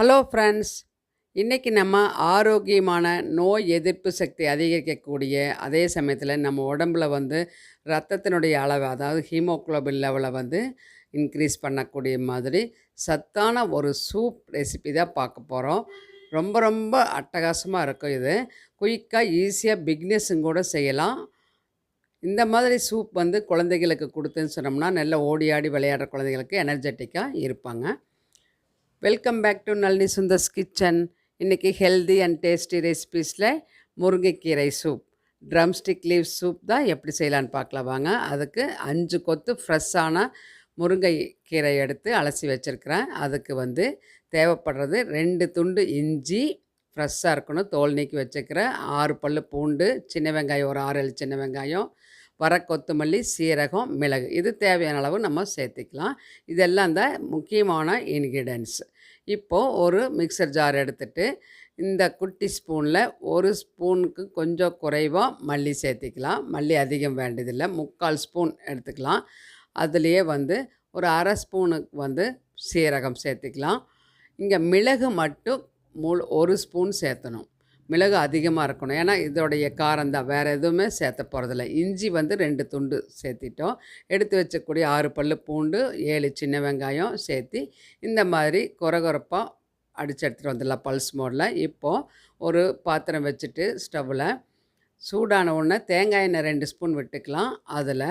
Hello friends இன்றைக்கி நம்ம ஆரோக்கியமான நோய் எதிர்ப்பு சக்தி அதிகரிக்கக்கூடிய அதே சமயத்தில் நம்ம உடம்புல வந்து ரத்தத்தினுடைய அளவு அதாவது ஹீமோக்ளோபின் லெவலை வந்து இன்க்ரீஸ் பண்ணக்கூடிய மாதிரி சத்தான ஒரு சூப் ரெசிபி தான் பார்க்க போகிறோம் ரொம்ப ரொம்ப அட்டகாசமாக இருக்கும் இது. குயிக்காக ஈஸியாக பிக்னஸும் கூட செய்யலாம். இந்த மாதிரி சூப் வந்து குழந்தைகளுக்கு கொடுத்துன்னு சொன்னோம்னா நல்ல ஓடி ஆடி விளையாடுற குழந்தைகளுக்கு எனர்ஜெட்டிக்காக இருப்பாங்க. Welcome back to Nalini Sundar's kitchen இன்றைக்கி ஹெல்தி அண்ட் டேஸ்டி ரெசிபீஸில் முருங்கைக்கீரை soup drumstick leave soup தான் எப்படி செய்யலான்னு பார்க்கலாம் வாங்க. அதுக்கு அஞ்சு கொத்து ஃப்ரெஷ்ஷான முருங்கை கீரை எடுத்து அலசி வச்சுருக்கிறேன். அதுக்கு வந்து தேவைப்படுறது ரெண்டு துண்டு இஞ்சி ஃப்ரெஷ்ஷாக இருக்கணும். தோல் நீக்கி வச்சுக்கிறேன் ஆறு பல் பூண்டு சின்ன வெங்காயம் ஒரு ஆறு ஏழு சின்ன வெங்காயம் வர கொத்தமல்லி சீரகம் மிளகு. இது தேவையான அளவு நம்ம சேர்த்திக்கலாம். இதெல்லாம் தான் முக்கியமான இன்க்ரீடியன்ஸ் இப்போது ஒரு மிக்சர் ஜார் எடுத்துகிட்டு இந்த குட்டி ஸ்பூனில் ஒரு ஸ்பூனுக்கு கொஞ்சம் குறைவாக மல்லி சேர்த்திக்கலாம். மல்லி அதிகம் வேண்டியதில்லை. முக்கால் ஸ்பூன் எடுத்துக்கலாம். அதுலேயே வந்து ஒரு அரை ஸ்பூனுக்கு வந்து சீரகம் சேர்த்திக்கலாம். இங்கே மிளகு மட்டும் முழு ஒரு ஸ்பூன் சேர்த்தணும். மிளகு அதிகமாக இருக்கணும். ஏன்னா இதோடைய காரம் தான். வேறு எதுவுமே சேர்த்த போகிறதில்ல இஞ்சி வந்து ரெண்டு துண்டு சேர்த்திட்டோம். எடுத்து வச்சக்கூடிய ஆறு பல் பூண்டு ஏழு சின்ன வெங்காயம் சேர்த்தி இந்த மாதிரி குறகுறப்பாக அடித்து எடுத்துகிட்டு வந்துடலாம் பல்ஸ் மோடில். இப்போது ஒரு பாத்திரம் வச்சுட்டு ஸ்டவ்வில் சூடான உடனே தேங்காய் எண்ணெய் ரெண்டு ஸ்பூன் விட்டுக்கலாம். அதில்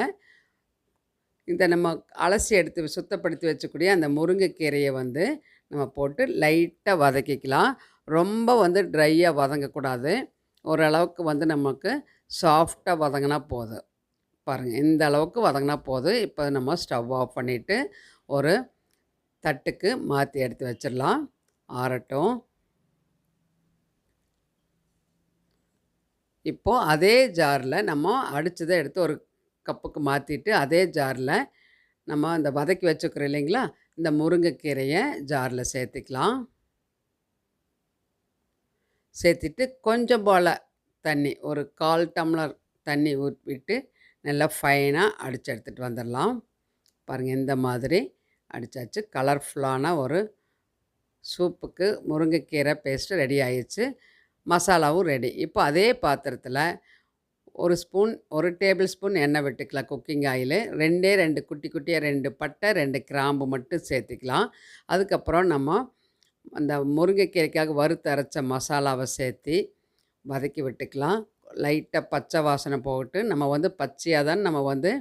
இந்த நம்ம அலசி எடுத்து சுத்தப்படுத்தி வச்சக்கூடிய அந்த முருங்கைக்கீரையை வந்து நம்ம போட்டு லைட்டாக வதக்கிக்கலாம். ரொம்ப வந்து ட்ரையாக வதங்கக்கூடாது. ஓரளவுக்கு வந்து நமக்கு சாஃப்டாக வதங்கினா போதும். பாருங்கள் இந்த அளவுக்கு வதங்கினா போதும். இப்போ நம்ம ஸ்டவ் ஆஃப் பண்ணிவிட்டு ஒரு தட்டுக்கு மாற்றி எடுத்து வச்சிடலாம். ஆறட்டும். இப்போது அதே ஜாரில் நம்ம அடித்ததை எடுத்து ஒரு கப்புக்கு மாற்றிட்டு அதே ஜாரில் நம்ம அந்த வதக்கி வச்சுக்கிறோம் இல்லைங்களா? இந்த முருங்கைக்கீரையை ஜாரில் சேர்த்துக்கலாம். சேர்த்துட்டு கொஞ்சம் போல் தண்ணி ஒரு கால் டம்ளர் தண்ணி ஊற்றிட்டு விட்டு நல்லா ஃபைனாக அடித்து எடுத்துகிட்டு வந்துடலாம். பாருங்கள் இந்த மாதிரி அடித்தாச்சு கலர்ஃபுல்லான ஒரு சூப்புக்கு முருங்கைக்கீரை பேஸ்ட்டு ரெடி ஆயிடுச்சு. மசாலாவும் ரெடி இப்போ அதே பாத்திரத்தில் ஒரு ஸ்பூன் ஒரு டேபிள் ஸ்பூன் எண்ணெய் விட்டுக்கலாம் குக்கிங் ஆயிலு. ரெண்டே ரெண்டு குட்டி குட்டியாக ரெண்டு பட்டை ரெண்டு கிராம்பு மட்டும் சேர்த்துக்கலாம். அதுக்கப்புறம் நம்ம அந்த முருங்கைக்கீரைக்காக வறுத்து அரைச்ச மசாலாவை சேர்த்து வதக்கி விட்டுக்கலாம். லைட்டாக பச்சை வாசனை போட்டு நம்ம வந்து பச்சையாக தான் நம்ம வந்து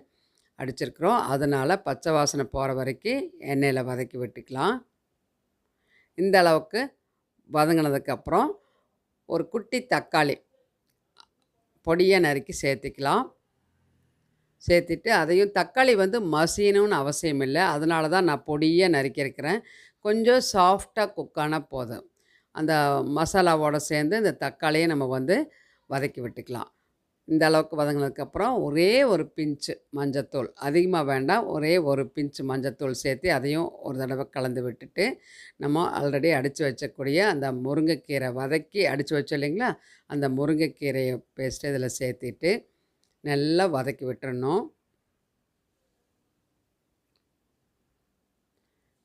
அடிச்சிருக்கிறோம். அதனால் பச்சை வாசனை போகிற வரைக்கும் எண்ணெயில் வதக்கி விட்டுக்கலாம். இந்த அளவுக்கு வதங்கினதுக்கப்புறம் ஒரு குட்டி தக்காளி பொடியை நறுக்கி சேர்த்துக்கலாம். சேர்த்துட்டு அதையும் தக்காளி வந்து மசியணும்னு அவசியம் இல்லை. அதனால தான் நான் பொடியை நறுக்கியிருக்கிறேன் கொஞ்சம் சாஃப்டாக குக்கான போதும். அந்த மசாலாவோடு சேர்ந்து இந்த தக்காளியை நம்ம வந்து வதக்கி விட்டுக்கலாம். இந்த அளவுக்கு வதங்கினதுக்கப்புறம் ஒரே ஒரு பிஞ்சு மஞ்சத்தூள். அதிகமாக வேண்டாம். ஒரே ஒரு பிஞ்சு மஞ்சத்தூள் சேர்த்து அதையும் ஒரு தடவை கலந்து விட்டுட்டு நம்ம ஆல்ரெடி அடித்து வச்சக்கூடிய அந்த முருங்கைக்கீரை வதக்கி அடித்து வச்சோம் இல்லைங்களா? அந்த முருங்கைக்கீரையை பேஸ்ட்டு இதில் சேர்த்திட்டு நல்லா வதக்கி விட்டுறணும்.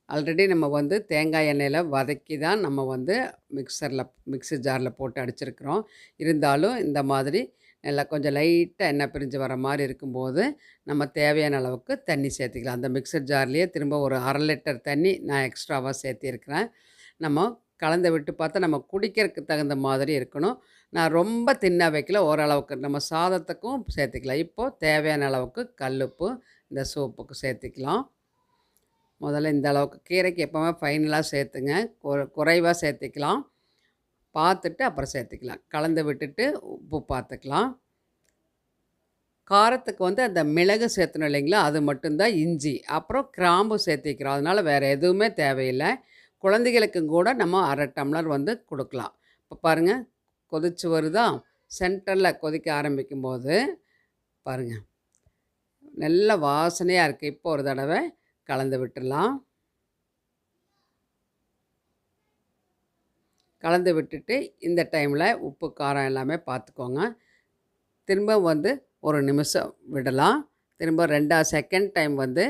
ஆல்ரெடி நம்ம வந்து தேங்காய் எண்ணெயில் வதக்கி தான் நம்ம வந்து மிக்சரில் மிக்ஸி ஜாரில் போட்டு அடிச்சிருக்கிறோம். இருந்தாலும் இந்த மாதிரி நல்லா கொஞ்சம் லைட்டாக எண்ணெய் பிரிஞ்சு வர மாதிரி இருக்கும்போது நம்ம தேவையான அளவுக்கு தண்ணி சேர்த்துக்கலாம். அந்த மிக்சர் ஜார்லேயே திரும்ப ஒரு அரை லிட்டர் தண்ணி நான் எக்ஸ்ட்ராவாக சேர்த்திருக்கிறேன். நம்ம கலந்து விட்டு பார்த்தா நம்ம குடிக்கிறதுக்கு தகுந்த மாதிரி இருக்கணும். நான் ரொம்ப தின்னாக வைக்கல ஓரளவுக்கு. நம்ம சாதத்துக்கும் சேர்த்துக்கலாம். இப்போது தேவையான அளவுக்கு கல்லுப்பு இந்த சோப்புக்கு சேர்த்துக்கலாம். முதல்ல இந்த அளவுக்கு. கீரைக்கு எப்போவுமே ஃபைனலாக சேர்த்துங்க. குறைவாக சேர்த்துக்கலாம். பார்த்துட்டு அப்புறம் சேர்த்துக்கலாம். கலந்து விட்டுட்டு உப்பு பார்த்துக்கலாம். காரத்துக்கு வந்து அந்த மிளகு சேர்த்தணும் இல்லைங்களா? அது மட்டும்தான் இஞ்சி. அப்புறம் கிராம்பு சேர்த்திக்கிறோம். அதனால் வேறு எதுவுமே தேவையில்லை. குழந்தைகளுக்கும் கூட நம்ம அரை டம்ளர் வந்து கொடுக்கலாம். இப்போ பாருங்கள் கொதிச்சு வருதா? சென்டரில் கொதிக்க ஆரம்பிக்கும் போது பாருங்கள் நல்ல வாசனையாக இருக்குது இப்போ ஒரு தடவை கலந்து விட்டுடலாம். கலந்து விட்டுட்டு இந்த டைமில் உப்பு காரம் எல்லாமே பார்த்துக்கோங்க. திரும்ப வந்து ஒரு நிமிஷம் விடலாம். திரும்ப ரெண்டாவது செகண்ட் டைம் வந்து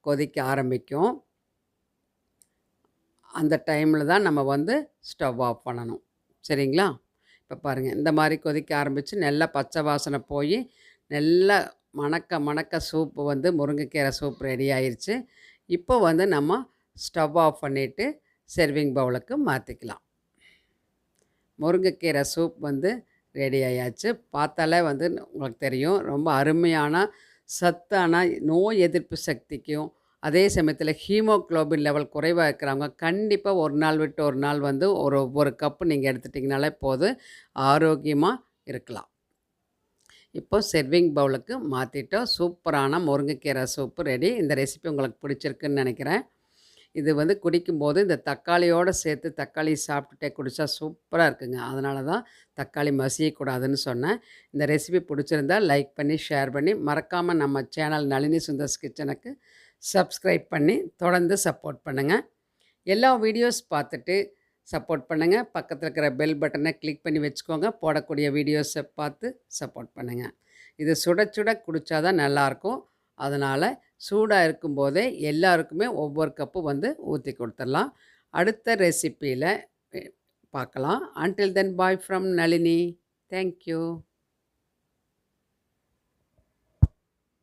கொதிக்க ஆரம்பிக்கும். அந்த டைமில் தான் நம்ம வந்து ஸ்டவ் ஆஃப் பண்ணணும். சரிங்களா? இப்போ பாருங்கள் இந்த மாதிரி கொதிக்க ஆரம்பித்து நல்லா பச்சை வாசனை போய் நல்லா மணக்க மணக்க சூப்பு வந்து முருங்கைக்கீரை சூப் ரெடி ஆயிடுச்சு இப்போ வந்து நம்ம ஸ்டவ் ஆஃப் பண்ணிவிட்டு செர்விங் பவுலுக்கு மாற்றிக்கலாம் முருங்கைக்கீரை சூப் வந்து ரெடி ஆயாச்சு. பார்த்தாலே வந்து உங்களுக்கு தெரியும் ரொம்ப அருமையான சத்தான நோய் எதிர்ப்பு சக்திக்கும் அதே சமயத்தில் ஹீமோக்ளோபின் லெவல் குறைவாக இருக்கிறவங்க கண்டிப்பாக ஒரு நாள் விட்டு ஒரு நாள் வந்து ஒரு ஒவ்வொரு கப்பு நீங்கள் எடுத்துட்டிங்கனாலே போதும் ஆரோக்கியமாக இருக்கலாம். இப்போ செர்விங் பவுலுக்கு மாற்றிட்டோம் சூப்பரான முருங்கைக்கீரை சூப்பு ரெடி இந்த ரெசிபி உங்களுக்கு பிடிச்சிருக்குன்னு நினைக்கிறேன். இது வந்து குடிக்கும்போது இந்த தக்காளியோடு சேர்த்து தக்காளி சாப்பிட்டுட்டே குடித்தா சூப்பராக இருக்குங்க. அதனால தான் தக்காளி மசியக்கூடாதுன்னு சொன்னேன். இந்த ரெசிபி பிடிச்சிருந்தா லைக் பண்ணி ஷேர் பண்ணி மறக்காமல் நம்ம சேனல் நளினி சுந்தர்ஸ் கிச்சனுக்கு சப்ஸ்கிரைப் பண்ணி தொடர்ந்து சப்போர்ட் பண்ணுங்கள் எல்லா வீடியோஸ் பார்த்துட்டு சப்போர்ட் பண்ணுங்கள் பக்கத்தில் இருக்கிற பெல் பட்டனை கிளிக் பண்ணி வச்சுக்கோங்க. போடக்கூடிய வீடியோஸை பார்த்து சப்போர்ட் பண்ணுங்கள் இது சுட சுட குடித்தா தான் நல்லாயிருக்கும். அதனால் சூடாக இருக்கும்போதே எல்லாருக்குமே ஒவ்வொரு கப்பு வந்து ஊற்றி கொடுத்துடலாம். அடுத்த ரெசிப்பியில் பார்க்கலாம். Until then bye from Nalini. Thank you